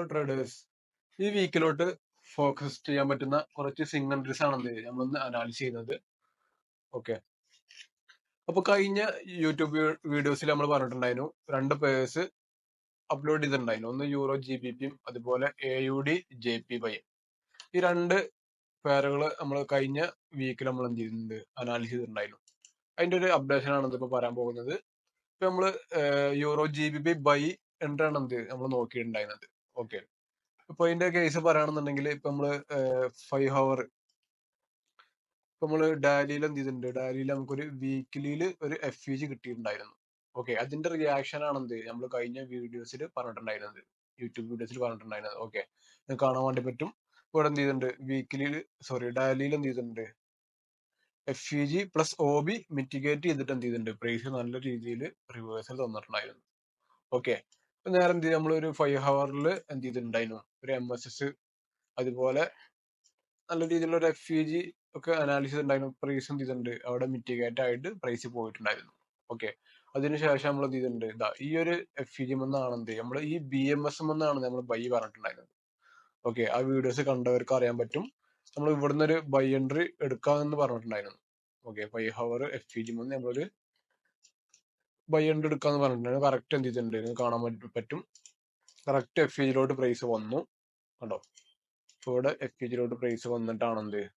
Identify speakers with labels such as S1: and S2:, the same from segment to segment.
S1: Hello traders ഈ വീക്കിലോട്ട് focus ചെയ്യാൻ പറ്റുന്ന കുറച്ച് സിഗ്നൽസ് ആണ് എന്ത് നമ്മളൊന്ന് അനാലിസ് ചെയ്യുന്നത്. ഓക്കെ അപ്പൊ കഴിഞ്ഞ യൂട്യൂബ് വീഡിയോസിൽ നമ്മൾ പറഞ്ഞിട്ടുണ്ടായിരുന്നു. രണ്ട് പേഴ്സ് അപ്ലോഡ് ചെയ്തിട്ടുണ്ടായിരുന്നു. ഒന്ന് യൂറോ ജി ബി പിയും അതുപോലെ A U D J P Y ഈ രണ്ട് പേരുകൾ നമ്മൾ കഴിഞ്ഞ വീക്കിൽ നമ്മൾ എന്ത് ചെയ്തിട്ടുണ്ട്? അനാലിസ് ചെയ്തിട്ടുണ്ടായിരുന്നു. അതിന്റെ ഒരു അപ്ഡേഷൻ ആണ് ഇപ്പൊ പറയാൻ പോകുന്നത്. ഇപ്പൊ നമ്മൾ euro G B P buy എന്താണ് എന്ത് നമ്മൾ നോക്കിയിട്ടുണ്ടായിരുന്നത്. ഓക്കെ. ഇപ്പൊ ഇതിന്റെ കേസ് പറയുകയാണെന്നുണ്ടെങ്കിൽ ഇപ്പൊ നമ്മൾ ഫൈവ് ഹവർ ഇപ്പൊ നമ്മൾ ഡാലിയിൽ എന്ത് ചെയ്തിട്ടുണ്ട്? ഡാലിയിൽ നമുക്കൊരു വീക്കിലിയിൽ ഒരു എഫ് ഇ ജി കിട്ടിയിട്ടുണ്ടായിരുന്നു. ഓക്കെ. അതിന്റെ റിയാക്ഷൻ ആണ് എന്ത്? നമ്മൾ കഴിഞ്ഞ വീഡിയോസിൽ പറഞ്ഞിട്ടുണ്ടായിരുന്നത്. യൂട്യൂബ് വീഡിയോസിൽ പറഞ്ഞിട്ടുണ്ടായിരുന്നത്. ഓക്കെ. കാണാൻ വേണ്ടി പറ്റും. ഇവിടെ എന്ത് ചെയ്തിട്ടുണ്ട്? വീക്കിലിയിൽ സോറി ഡാലിയിൽ എന്ത് ചെയ്തിട്ടുണ്ട്? F E G plus O B mitigate ചെയ്തിട്ട് എന്ത് ചെയ്തിട്ടുണ്ട്? പ്രൈസ് നല്ല രീതിയിൽ റിവേഴ്സൽ തന്നിട്ടുണ്ടായിരുന്നു. ഓക്കെ. നേരെ എന്ത് നമ്മൾ ഒരു ഫൈവ് ഹവറിൽ എന്ത് ചെയ്തിട്ടുണ്ടായിരുന്നു? ഒരു എം എസ് എസ് അതുപോലെ നല്ല രീതിയിലുള്ള ഒരു എഫ് ഇ ജി ഒക്കെ അനാലിസിസ് ഉണ്ടായിരുന്നു പ്രൈസ് എന്ത് ചെയ്തിട്ടുണ്ട്? അവിടെ മിറ്റിഗേറ്റ് ആയിട്ട് പ്രൈസ് പോയിട്ടുണ്ടായിരുന്നു. ഓക്കെ അതിനുശേഷം നമ്മൾ എന്ത് ചെയ്തിട്ടുണ്ട്? ഇതാ ഈ ഒരു എഫ് ഇ ജി എന്നാണ് എന്ത് നമ്മൾ ഈ ബി എം എസ് എന്നാണ് നമ്മൾ ബൈ പറഞ്ഞിട്ടുണ്ടായിരുന്നത്. ഓക്കെ ആ വീഡിയോസ് കണ്ടവർക്ക് അറിയാൻ പറ്റും. നമ്മൾ ഇവിടുന്ന് ഒരു ബൈ എൻട്രി എടുക്കാമെന്ന് പറഞ്ഞിട്ടുണ്ടായിരുന്നു. Okay five hour F E G എന്ന് നമ്മളൊരു ബൈ എൻട്രി എടുക്കാന്ന് പറഞ്ഞിട്ടുണ്ടായിരുന്നു. കറക്റ്റ് എന്ത് ചെയ്തിട്ടുണ്ടായിരുന്നു? കാണാൻ പറ്റും- കറക്റ്റ് എഫ് ഇ ജിയിലോട്ട് പ്രൈസ് വന്നു. കണ്ടോ? ഇപ്പൊ ഇവിടെ എഫ് ഇ ജിയിലോട്ട് പ്രൈസ് വന്നിട്ടാണ് എന്ത്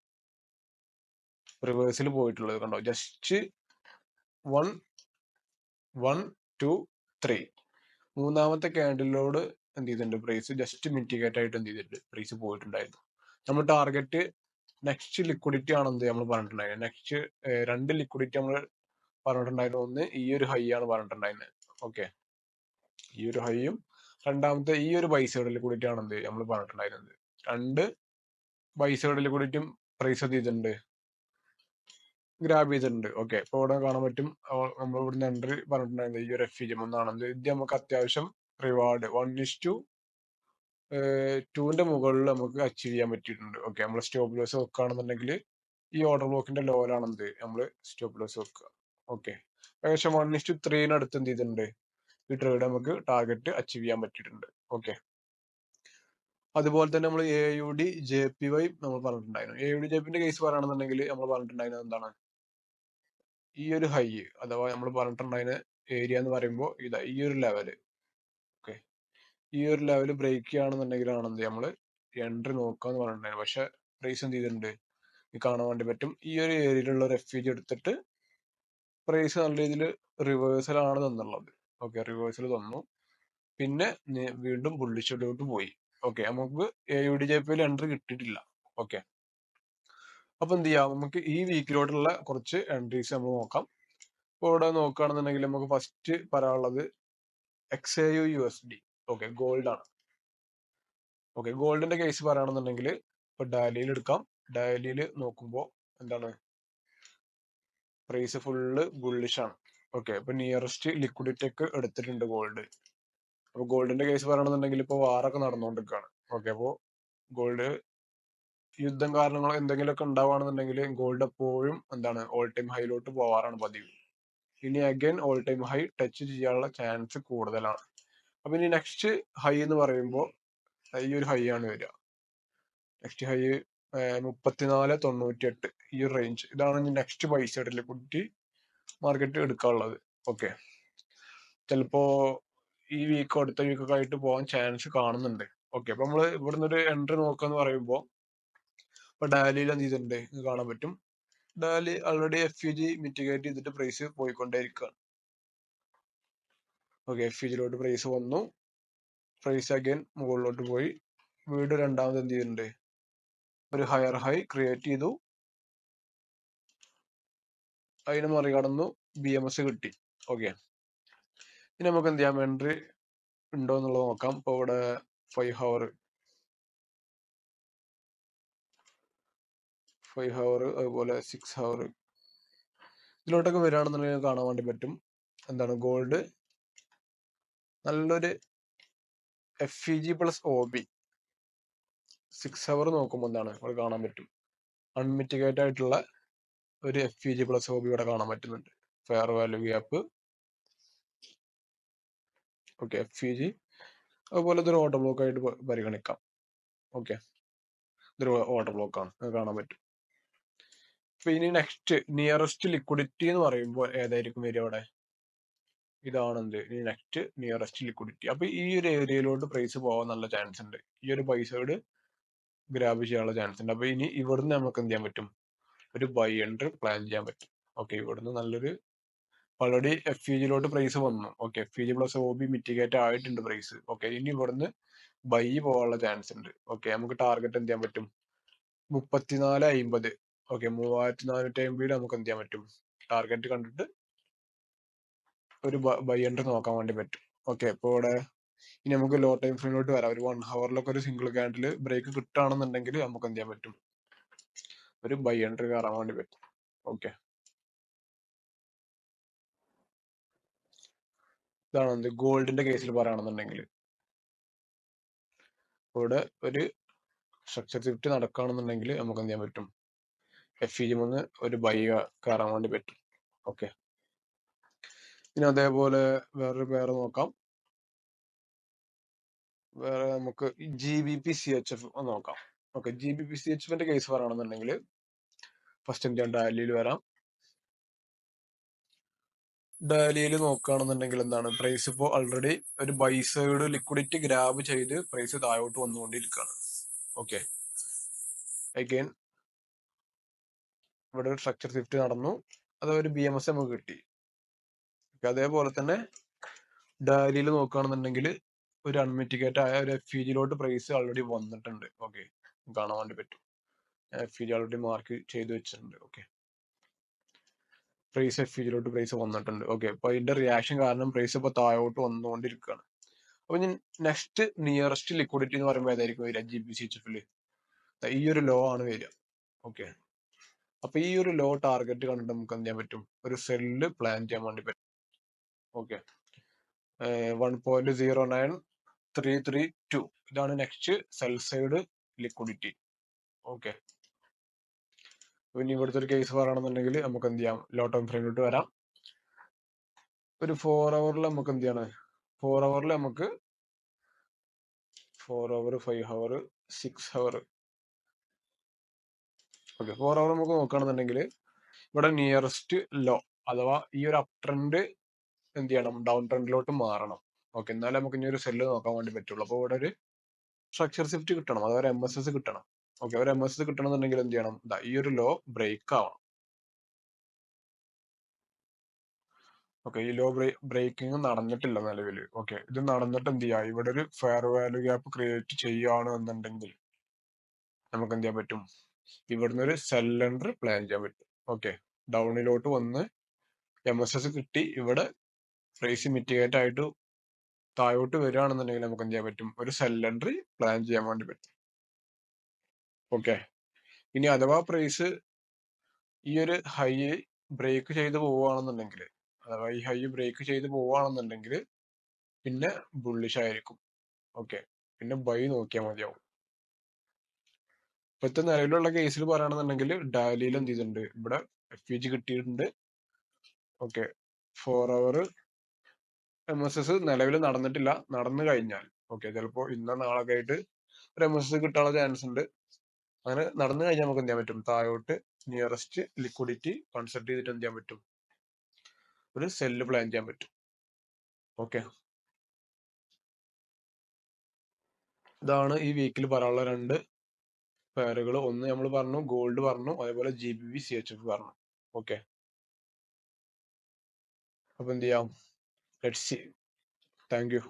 S1: റിവേഴ്സിൽ പോയിട്ടുള്ളത് കണ്ടോ? Just one one two three മൂന്നാമത്തെ ക്യാൻഡിലോട് എന്ത് ചെയ്തിട്ടുണ്ട്? പ്രൈസ് ജസ്റ്റ് മിറ്റിഗേറ്റ് ആയിട്ട് എന്ത് ചെയ്തിട്ടുണ്ട്? പ്രൈസ് പോയിട്ടുണ്ടായിരുന്നു. നമ്മൾ ടാർഗറ്റ് നെക്സ്റ്റ് ലിക്വിഡിറ്റി ആണെന്ത് നമ്മൾ പറഞ്ഞിട്ടുണ്ടായിരുന്നു? നെക്സ്റ്റ് രണ്ട് ലിക്വിഡിറ്റി നമ്മൾ പറഞ്ഞിട്ടുണ്ടായിരുന്നു ഒന്ന് ഈ ഒരു ഹൈ ആണ് പറഞ്ഞിട്ടുണ്ടായിരുന്നത്. ഓക്കെ ഈ ഒരു ഹൈയും രണ്ടാമത്തെ ഈ ഒരു ബൈസൈഡ് കൂടിയിട്ടാണ് എന്ത് നമ്മൾ പറഞ്ഞിട്ടുണ്ടായിരുന്നത്. രണ്ട് ബൈസൈഡ് കൂടിയിട്ടും പ്രൈസ് ചെയ്തിട്ടുണ്ട്. ഗ്രാബ് ചെയ്തിട്ടുണ്ട്. ഓക്കെ ഇപ്പൊ ഇവിടെ കാണാൻ പറ്റും നമ്മൾ ഇവിടുന്ന് എൻട്രി പറഞ്ഞിട്ടുണ്ടായിരുന്നത് ഈ ഒരു എഫ് ജി എന്നാണെന്ന് ഇത് നമുക്ക് അത്യാവശ്യം റിവാർഡ് വൺ ഇസ് ടു ടുവിന്റെ മുകളിൽ നമുക്ക് അച്ചീവ് ചെയ്യാൻ പറ്റിയിട്ടുണ്ട്. ഓക്കെ നമ്മൾ സ്റ്റോപ്പ് ലോസ് വെക്കുകയാണെന്നുണ്ടെങ്കിൽ ഈ ഓർഡർ ബ്ലോക്കിന്റെ ലോലാണെന്ത് നമ്മൾ സ്റ്റോപ്പ് ലോസ് വെക്കുക. ഓക്കെ. ഏകദേശം വൺ ഇസ്റ്റു ടു ത്രീന് അടുത്ത് എന്ത് ചെയ്തിട്ടുണ്ട് ഈ ട്രേഡ് നമുക്ക് ടാർഗറ്റ് അച്ചീവ് ചെയ്യാൻ പറ്റിയിട്ടുണ്ട്. ഓക്കെ. അതുപോലെ തന്നെ നമ്മൾ A U D J P Y നമ്മൾ പറഞ്ഞിട്ടുണ്ടായിരുന്നു. എ യു ഡി ജെ പിന്റെ കേസ് പറയുകയാണെന്നുണ്ടെങ്കിൽ നമ്മൾ പറഞ്ഞിട്ടുണ്ടായിരുന്നത് എന്താണ്? ഈ ഒരു ഹൈ അഥവാ നമ്മൾ പറഞ്ഞിട്ടുണ്ടായിരുന്ന ഏരിയ എന്ന് പറയുമ്പോൾ ഇതാ ഈ ഒരു ലെവൽ ഓക്കെ. ഈ ഒരു ലെവൽ ബ്രേക്ക് ചെയ്യുകയാണെന്നുണ്ടെങ്കിലാണ് എന്ത് നമ്മൾ എൻട്രി നോക്കുക എന്ന് പറഞ്ഞിട്ടുണ്ടായിരുന്നു പക്ഷെ പ്രൈസ് എന്ത് ചെയ്തിട്ടുണ്ട് ഈ കാണാൻ വേണ്ടി പറ്റും. ഈ ഒരു ഏരിയയിലുള്ള എഫ് എടുത്തിട്ട് പ്രൈസ് നല്ല രീതിയിൽ റിവേഴ്സൽ ആണ് തന്നുള്ളത്. ഓക്കെ റിവേഴ്സൽ തന്നു. പിന്നെ വീണ്ടും ബുള്ളിഷോട്ട് പോയി. ഓക്കെ നമുക്ക് എ യു ഡി ജെ പിയിൽ എൻട്രി കിട്ടിയിട്ടില്ല. ഓക്കെ അപ്പൊ എന്ത് ചെയ്യാം? നമുക്ക് ഈ വീക്കിലോട്ടുള്ള കുറച്ച് എൻട്രീസ് നമ്മൾ നോക്കാം. ഇപ്പൊ ഇവിടെ നോക്കുകയാണെന്നുണ്ടെങ്കിൽ നമുക്ക് ഫസ്റ്റ് പറയാനുള്ളത് X A U U S D okay gold ആണ്. ഓക്കെ ഗോൾഡിന്റെ കേസ് പറയുകയാണെന്നുണ്ടെങ്കിൽ ഇപ്പൊ ഡാലിയിൽ എടുക്കാം. ഡാലിയിൽ നോക്കുമ്പോൾ എന്താണ്? പ്രൈസ് ഫുള്ള് ബുള്ളിഷ് ആണ്. ഓക്കെ അപ്പൊ നിയറസ്റ്റ് ലിക്വിഡിറ്റി ഒക്കെ എടുത്തിട്ടുണ്ട് ഗോൾഡ് അപ്പൊ ഗോൾഡിന്റെ കേസ് പറയണമെന്നുണ്ടെങ്കിൽ ഇപ്പൊ വാറൊക്കെ നടന്നുകൊണ്ടിരിക്കുകയാണ്. ഓക്കെ അപ്പോ ഗോൾഡ് യുദ്ധം കാരണങ്ങളോ എന്തെങ്കിലുമൊക്കെ ഉണ്ടാവുകയാണെന്നുണ്ടെങ്കിൽ ഗോൾഡ് എപ്പോഴും എന്താണ് ഓൾ ടൈം ഹൈയിലോട്ട് പോവാറാണ് പതിവ്. ഇനി again all time high touch ചെയ്യാനുള്ള ചാൻസ് കൂടുതലാണ്. അപ്പൊ ഇനി നെക്സ്റ്റ് ഹൈ എന്ന് പറയുമ്പോൾ ഈ ഒരു ഹൈ ആണ് വരിക. നെക്സ്റ്റ് ഹൈ മുപ്പത്തിനാല് തൊണ്ണൂറ്റി എട്ട് ഈ റേഞ്ച് ഇതാണ് ഇനി നെക്സ്റ്റ് പൈസ കുട്ടി മാർക്കറ്റ് എടുക്കാനുള്ളത്. ഓക്കെ ചിലപ്പോ ഈ വീക്കോ അടുത്ത വീക്കൊക്കെ ആയിട്ട് പോകാൻ ചാൻസ് കാണുന്നുണ്ട്. ഓക്കെ അപ്പൊ നമ്മൾ ഇവിടുന്ന് ഒരു എൻട്രി നോക്കാന്ന് പറയുമ്പോൾ ഇപ്പൊ ഡാലിയിൽ എന്ത് ചെയ്തിട്ടുണ്ട്? ഇത് കാണാൻ പറ്റും. Daily already F G mitigate ചെയ്തിട്ട് പ്രൈസ് പോയിക്കൊണ്ടേയിരിക്കുകയാണ് ഓക്കെ എഫ് ജിയിലോട്ട് പ്രൈസ് വന്നു. പ്രൈസ് അഗൈൻ മുകളിലോട്ട് പോയി. വീട് രണ്ടാമത് എന്ത് ചെയ്തിട്ടുണ്ട്? ഒരു ഹയർ ഹൈ ക്രിയേറ്റ് ചെയ്തു. അതിനെ മറികടന്നു ബി എം എസ് കിട്ടി. ഓക്കെ ഇനി നമുക്ക് എന്ത് ചെയ്യാം? എൻട്രി ഉണ്ടോ എന്നുള്ളത് നോക്കാം. ഇപ്പൊ ഇവിടെ ഫൈവ് ഹവർ ഫൈവ് ഹവർ അതുപോലെ സിക്സ് ഹവർ ഇതിലോട്ടൊക്കെ വരികയാണെന്നുണ്ടെങ്കിൽ കാണാൻ വേണ്ടി പറ്റും. എന്താണ്? ഗോൾഡ് നല്ലൊരു F E G plus O B six hour നോക്കുമ്പോൾ എന്താണ്? ഇവിടെ കാണാൻ പറ്റും. അൺമിറ്റിഗേറ്റ് ആയിട്ടുള്ള ഒരു F U G plus O B ഇവിടെ കാണാൻ പറ്റുന്നുണ്ട്. Fair value gap okay F U G അതുപോലെ ഇതൊരു ഓട്ടർ ബ്ലോക്ക് ആയിട്ട് പരിഗണിക്കാം. ഓക്കെ ഇതൊരു ഓട്ടർ ബ്ലോക്ക് ആണ്. കാണാൻ പറ്റും. അപ്പൊ ഇനി നെക്സ്റ്റ് നിയറസ്റ്റ് ലിക്വിഡിറ്റി എന്ന് പറയുമ്പോൾ ഏതായിരിക്കും വരിക അവിടെ? ഇതാണെന്ത് നെക്സ്റ്റ് നിയറസ്റ്റ് ലിക്വിഡിറ്റി അപ്പൊ ഈ ഒരു ഏരിയയിലോട്ട് പ്രൈസ് പോകാൻ നല്ല ചാൻസ് ഉണ്ട്. ഈ ഒരു പൈസയോട് ഗ്രാബ് ചെയ്യാനുള്ള ചാൻസ് ഉണ്ട്. അപ്പൊ ഇനി ഇവിടുന്ന് നമുക്ക് എന്ത് ചെയ്യാൻ പറ്റും? ഒരു ബൈ എൻട്രി പ്ലാൻ ചെയ്യാൻ പറ്റും. ഓക്കെ ഇവിടുന്ന് നല്ലൊരു ഓൾറെഡി എഫ് യു ജിയിലോട്ട് പ്രൈസ് വന്നു. Okay F U G plus O B mitigate ആയിട്ടുണ്ട് പ്രൈസ് ഓക്കെ ഇനി ഇവിടുന്ന് ബൈ പോകാനുള്ള ചാൻസ് ഉണ്ട്. ഓക്കെ നമുക്ക് ടാർഗറ്റ് എന്ത് ചെയ്യാൻ പറ്റും? മുപ്പത്തിനാല് അമ്പത് ഓക്കെ മൂവായിരത്തി നാനൂറ്റി അമ്പതിൽ നമുക്ക് എന്ത് ചെയ്യാൻ പറ്റും? ടാർഗറ്റ് കണ്ടിട്ട് ഒരു ബൈ എൻട്രി നോക്കാൻ വേണ്ടി പറ്റും. ഓക്കെ ഇപ്പൊ ഇവിടെ ഇനി നമുക്ക് ലോ ടൈം ഫ്രെയിമിലോട്ട് വരാം. ഒരു വൺ ഹവറിലൊക്കെ ഒരു സിംഗിൾ ക്യാൻഡിൽ ബ്രേക്ക് കിട്ടുകയാണെന്നുണ്ടെങ്കിൽ നമുക്ക് എന്ത് ചെയ്യാൻ പറ്റും? ഒരു ബൈ എൻട്രി കയറാൻ വേണ്ടി പറ്റും. ഓക്കെ ഇതാണ് എന്ത്? ഗോൾഡിന്റെ കേസിൽ പറയുകയാണെന്നുണ്ടെങ്കിൽ. ഇവിടെ ഒരു സ്ട്രക്ചർ ഷിഫ്റ്റ് നടക്കുകയാണെന്നുണ്ടെങ്കിൽ നമുക്ക് എന്ത് ചെയ്യാൻ പറ്റും? എഫ് ഇ ജി മൂന്ന് ഒരു ബൈ കയറാൻ വേണ്ടി പറ്റും. ഓക്കെ ഇനി അതേപോലെ വേറൊരു പേര് നോക്കാം. വേറെ നമുക്ക് G B P C H F നോക്കാം. Okay. G B P C H എഫിന്റെ കേസ് പറയുകയാണെന്നുണ്ടെങ്കിൽ ഫസ്റ്റ് എന്ത് ചെയ്യാം ഡാലിയിൽ വരാം. ഡാലിയിൽ നോക്കുകയാണെന്നുണ്ടെങ്കിൽ എന്താണ്? പ്രൈസ് ഇപ്പോൾ ഓൾറെഡി ഒരു ബൈ സൈഡ് ലിക്വിഡിറ്റി ഗ്രാബ് ചെയ്ത് പ്രൈസ് താഴോട്ട് വന്നുകൊണ്ടിരിക്കുകയാണ്. ഓക്കെ. അഗൈൻ ഇവിടെ ഒരു സ്ട്രക്ചർ ഷിഫ്റ്റ് നടന്നു. അത് ഒരു ബി എം എസ് നമുക്ക് കിട്ടി. അതേപോലെ തന്നെ ഡാലിയിൽ നോക്കുകയാണെന്നുണ്ടെങ്കിൽ ഒരു അൺമിറ്റിക്കേറ്റ് ആയ ഒരു എഫ് ഇ ജിയിലോട്ട് പ്രൈസ് ഓൾറെഡി വന്നിട്ടുണ്ട്. ഓക്കെ. കാണാൻ വേണ്ടി പറ്റും. എഫ് ഇ ഓൾറെഡി മാർക്ക് ചെയ്ത് വെച്ചിട്ടുണ്ട്. ഓക്കെ പ്രൈസ് എഫ് ജിയിലോട്ട് പ്രൈസ് വന്നിട്ടുണ്ട്. ഓക്കെ അപ്പൊ ഇതിന്റെ റിയാക്ഷൻ കാരണം പ്രൈസ് ഇപ്പൊ താഴോട്ട് വന്നുകൊണ്ടിരിക്കുകയാണ്. അപ്പൊ ഞാൻ നെക്സ്റ്റ് നിയറസ്റ്റ് ലിക്വിഡിറ്റി എന്ന് പറയുമ്പോൾ ഏതായിരിക്കും വരിക? ജി ബി സി എച്ച് എഫിൽ ഈ ഒരു ലോ ആണ് വരിക. ഓക്കെ അപ്പൊ ഈ ഒരു ലോ ടാർഗറ്റ് കണ്ടിട്ട് നമുക്ക് എന്ത് ചെയ്യാൻ പറ്റും? ഒരു സെല്ല് പ്ലാൻ ചെയ്യാൻ വേണ്ടി പറ്റും. Okay one point zero nine three three two ഇതാണ് next sell side liquidity okay ഇനി ഇവിടുത്തെ ഒരു കേസ് പറയുകയാണെന്നുണ്ടെങ്കിൽ നമുക്ക് എന്ത് ചെയ്യാം? ലോ ടൈം ഫ്രെയിമിലോട്ട് വരാം. ഒരു ഫോർ അവറിൽ നമുക്ക് എന്ത് ചെയ്യണം? ഫോർ അവറിൽ നമുക്ക് four hour five hour six hour okay four hour നമുക്ക് നോക്കുകയാണെന്നുണ്ടെങ്കിൽ ഇവിടെ നിയറസ്റ്റ് ലോ അഥവാ ഈ ഒരു അപ് ട്രെൻഡ് എന്ത് ചെയ്യണം? ഡൗൺ ട്രെൻഡിലോട്ട് മാറണം. ഓക്കെ എന്നാലേ നമുക്ക് ഇനി ഒരു സെല്ല് നോക്കാൻ വേണ്ടി പറ്റുള്ളൂ. അപ്പോൾ ഇവിടെ ഒരു സ്ട്രക്ചർ ഷിഫ്റ്റ് കിട്ടണം. അതൊരു എം എസ് എസ് കിട്ടണം. ഓക്കെ ഒരു എം എസ് എസ് കിട്ടണമെന്നുണ്ടെങ്കിൽ എന്ത് ചെയ്യണം? ഇതാ ഈ ഒരു ലോ ബ്രേക്ക് ആവണം. ഓക്കെ ഈ ലോ ബ്രേക്കിംഗ് നടന്നിട്ടില്ല നിലവിൽ ഓക്കെ ഇത് നടന്നിട്ട് എന്ത് ചെയ്യാം? ഇവിടെ ഒരു ഫെയർ വാല്യൂ ഗ്യാപ്പ് ക്രിയേറ്റ് ചെയ്യുകയാണ് എന്നുണ്ടെങ്കിൽ നമുക്ക് എന്ത് ചെയ്യാൻ പറ്റും? ഇവിടുന്ന് ഒരു സെല്ലണ്ടർ പ്ലാൻ ചെയ്യാൻ പറ്റും. ഓക്കെ ഡൗണിലോട്ട് വന്ന് എം എസ് എസ് കിട്ടി. ഇവിടെ പ്രൈസ് മിറ്റിഗേറ്റ് ആയിട്ട് താഴോട്ട് വരികയാണെന്നുണ്ടെങ്കിൽ നമുക്ക് എന്ത് ചെയ്യാൻ പറ്റും? ഒരു സെല്ലണ്ടർ പ്ലാൻ ചെയ്യാൻ വേണ്ടി പറ്റും. ഓക്കെ ഇനി അഥവാ പ്രൈസ് ഈ ഒരു ഹൈ ബ്രേക്ക് ചെയ്ത് പോവുകയാണെന്നുണ്ടെങ്കിൽ അഥവാ ഈ ഹൈ ബ്രേക്ക് ചെയ്ത് പോവുകയാണെന്നുണ്ടെങ്കിൽ പിന്നെ ബുള്ളിഷ് ആയിരിക്കും. ഓക്കെ പിന്നെ ബൈ നോക്കിയാൽ മതിയാവും. ഇപ്പോഴത്തെ നിലവിലുള്ള കേസിൽ പറയുകയാണെന്നുണ്ടെങ്കിൽ ഡാലിയിൽ എന്ത് ചെയ്തിട്ടുണ്ട്? ഇവിടെ എഫ് ഇ ജി കിട്ടിയിട്ടുണ്ട്. Okay four hour M S S നിലവിൽ നടന്നിട്ടില്ല. നടന്നു കഴിഞ്ഞാൽ. ഓക്കെ ചിലപ്പോൾ ഇന്ന നാളൊക്കെ ആയിട്ട് ഒരു എം എസ് എസ് കിട്ടാനുള്ള ചാൻസ് ഉണ്ട്. അങ്ങനെ നടന്നു കഴിഞ്ഞാൽ നമുക്ക് എന്ത് ചെയ്യാൻ പറ്റും? താഴോട്ട് നിയറസ്റ്റ് ലിക്വിഡിറ്റി കൺസൾട്ട് ചെയ്തിട്ട് എന്ത് ചെയ്യാൻ പറ്റും? ഒരു സെല്ല് പ്ലാൻ ചെയ്യാൻ പറ്റും. ഓക്കെ. ഇതാണ് ഈ വീക്കിൽ പറയാനുള്ള രണ്ട് പേരുകൾ ഒന്ന് നമ്മൾ പറഞ്ഞു ഗോൾഡ് പറഞ്ഞു അതേപോലെ G B B C H F പറഞ്ഞു. ഓക്കെ. അപ്പൊ എന്ത് ചെയ്യാം? Let see thank you